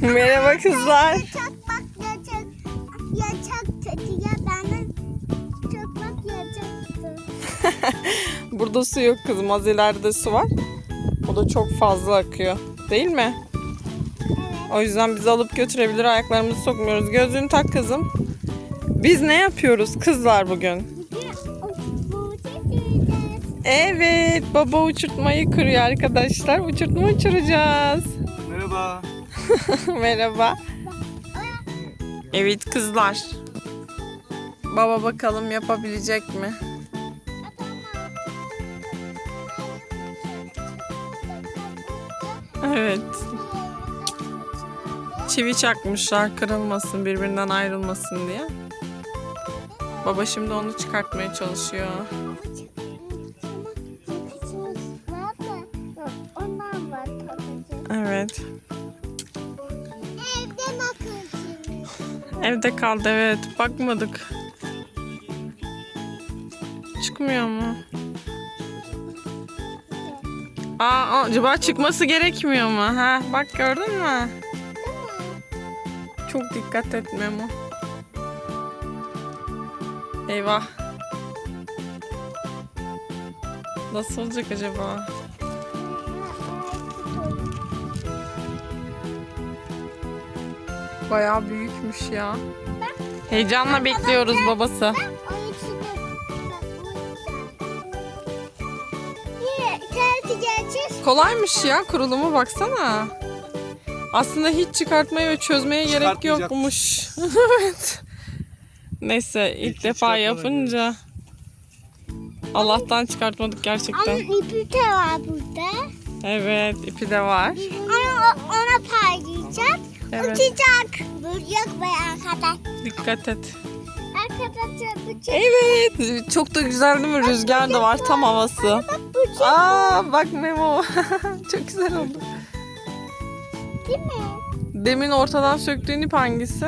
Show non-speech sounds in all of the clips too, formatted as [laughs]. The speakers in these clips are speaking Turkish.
Merhaba kızlar. Çok bak ya çok, ya çok kötü ya bana çok bak. [laughs] Burada su yok kızım. Az ileride su var. O da çok fazla akıyor. Değil mi? O yüzden bizi alıp götürebilir. Ayaklarımızı sokmuyoruz. Gözlüğünü tak kızım. Biz ne yapıyoruz kızlar bugün? Evet, baba uçurtmayı kuruyor arkadaşlar. Uçurtma uçuracağız. Merhaba. [laughs] Merhaba. Evet kızlar. Baba bakalım yapabilecek mi? Evet. Çivi çakmışlar kırılmasın, birbirinden ayrılmasın diye. Baba şimdi onu çıkartmaya çalışıyor. Evet. Evde kaldı evet. Bakmadık. Çıkmıyor mu? Aa, acaba çıkması gerekmiyor mu? Ha, bak gördün mü? Çok dikkat et Memo. Eyvah. Nasıl olacak acaba? Bayağı büyükmüş ya. Heyecanla bekliyoruz babası. Kolaymış ya kurulumu baksana. Aslında hiç çıkartmaya ve çözmeye gerek yokmuş. [laughs] evet. Neyse ilk İlki defa yapınca Allah'tan çıkartmadık gerçekten. Onun ipi de var burada. Evet ipi de var. Ona, ona paylayacak. Evet. Uçacak. Yok be arkadaş. Dikkat et. Arkadaşlar uçacak. Evet çok da güzel değil mi? Rüzgar da var tam havası. Aa bak Memo. [laughs] çok güzel oldu. Değil mi? Demin ortadan söktüğün ip hangisi?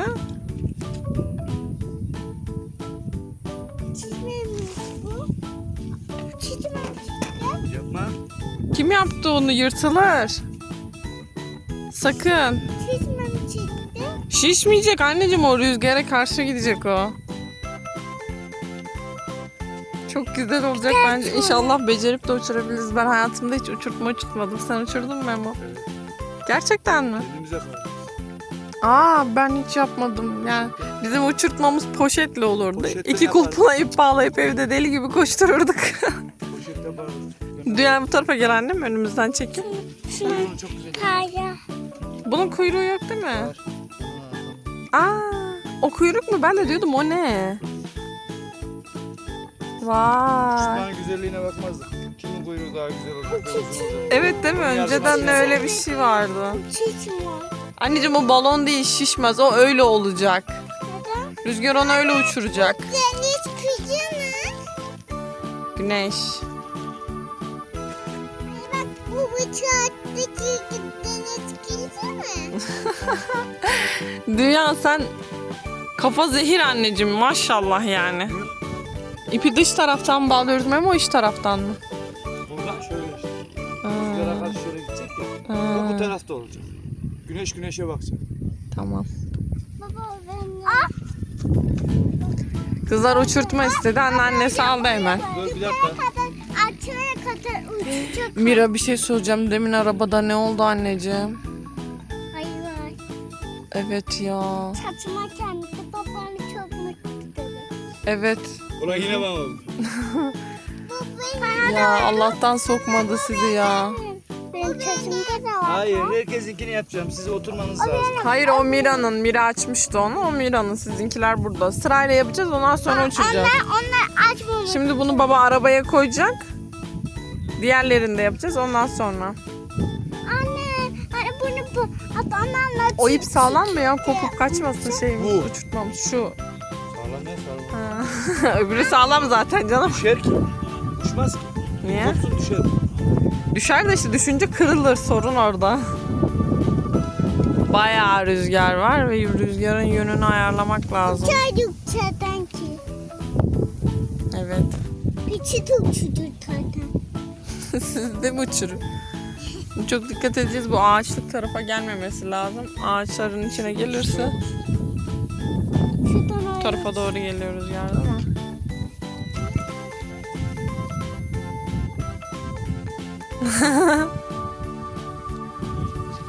Kim yaptı onu? Yırtılır. Sakın. Şişmeyecek anneciğim o rüzgara karşı gidecek o. Çok güzel olacak bence. İnşallah becerip de uçurabiliriz. Ben hayatımda hiç uçurtma uçurtmadım. Sen uçurdun mu Memo? Evet. Gerçekten mi? Yapalım. Aa ben hiç yapmadım. Yani bizim uçurtmamız poşetle olurdu. Poşetle İki kulpuna ip bağlayıp evde deli gibi koştururduk. [laughs] Dünya bu tarafa gel annem önümüzden çekin. Şunu Çok güzel. kaya. Bunun kuyruğu yok değil mi? Var. Aa, o kuyruk mu? Ben de diyordum o ne? Vay. Kuşların güzelliğine bakmazdık. Kimin kuyruğu daha güzel olacak, daha uzun olacak. Evet değil mi? Önceden de öyle bir şey vardı. Anneciğim o balon değil şişmez. O öyle olacak. Neden? Rüzgar onu öyle uçuracak. Deniz kızı mı? Güneş. Bıçaktaki deniz kızı mı? Dünya sen kafa zehir anneciğim maşallah yani. İpi dış taraftan bağlıyoruz Memo iç taraftan mı? Buradan şöyle işte. Ha, Rüzgara karşı şöyle gidecek ya. O bu tarafta olacak. Güneş güneşe bakacak. tamam. Baba ben Kızlar uçurtma istedi. Anneannesi aldı hemen. Dur bir dakika. Açıya kadar uçacak. Mira bir şey söyleyeceğim. Demin arabada ne oldu anneciğim? Hayır. Evet ya. Saçma kendisi babanı çok mutlu dedi. Evet. Ulan yine bana oldu. Ya Allah'tan sokmadı sizi ya. Benim saçımda da var. Hayır herkesinkini yapacağım. Size oturmanız lazım. Hayır o Mira'nın. Mira açmıştı onu. O Mira'nın. Sizinkiler burada. Sırayla yapacağız. Ondan sonra uçuracağız. Onlar, onlar açmamış. Şimdi bunu baba arabaya koyacak. Diğerlerini de yapacağız ondan sonra. Anne, anne bunu bu adamlarla O ip sağlam mı ya? Kopup kaçmasın şeyimiz Bu. uçurtmamız. Şu. Sağlam ya sağlam. Ha. [laughs] Öbürü sağlam zaten canım. Düşer ki. Uçmaz ki. Niye? Kopsun düşer. Düşer de işte düşünce kırılır sorun orada. Bayağı rüzgar var ve rüzgarın yönünü ayarlamak lazım. Çocuk çeden ki. Evet. Küçük uçudur zaten. Siz de mi uçurun? Çok dikkat edeceğiz. Bu ağaçlık tarafa gelmemesi lazım. Ağaçların içine gelirse bu tarafa doğru geliyoruz yani ama. [laughs]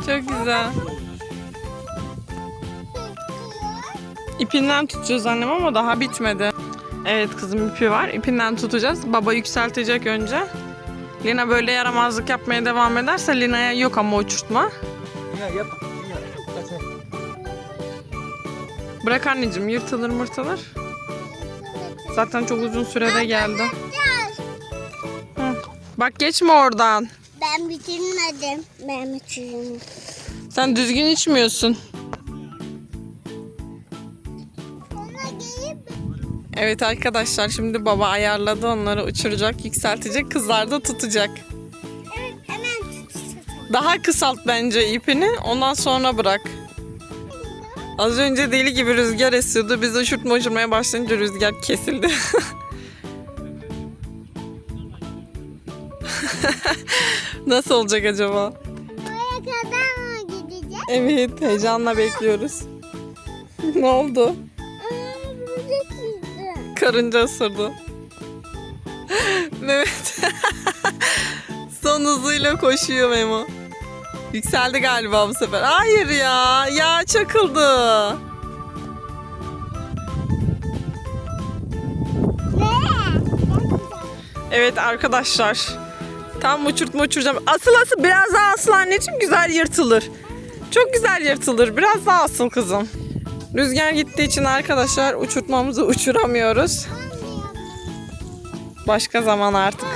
Çok güzel. İpinden tutacağız annem ama daha bitmedi. Evet kızım ipi var. İpinden tutacağız. Baba yükseltecek önce. Lina böyle yaramazlık yapmaya devam ederse Lina'ya yok ama uçurtma. Ya yap. Ya. Kaç Bırak anneciğim yırtılır mırtılır. Zaten çok uzun sürede geldi. Hı. Bak geçme oradan. Ben bitirmedim. Ben bitirmedim. Sen düzgün içmiyorsun. Evet arkadaşlar şimdi baba ayarladı onları uçuracak, yükseltecek. Kızlar da tutacak. evet hemen tutacağım. Daha kısalt bence ipini ondan sonra bırak. Az önce deli gibi rüzgar esiyordu. Biz uçurtma uçurmaya başlayınca rüzgar kesildi. [laughs] Nasıl olacak acaba? Oraya kadar mı gideceğiz? Evet heyecanla bekliyoruz. [laughs] ne oldu? Karınca ısırdı. [laughs] Mehmet [laughs] son hızıyla koşuyor Memo. Yükseldi galiba bu sefer. Hayır ya. Ya çakıldı. Evet arkadaşlar. Tam uçurtma uçuracağım. Asıl asıl biraz daha asıl anneciğim güzel yırtılır. Çok güzel yırtılır. Biraz daha asıl kızım. Rüzgar gittiği için arkadaşlar uçurtmamızı uçuramıyoruz. Başka zaman artık.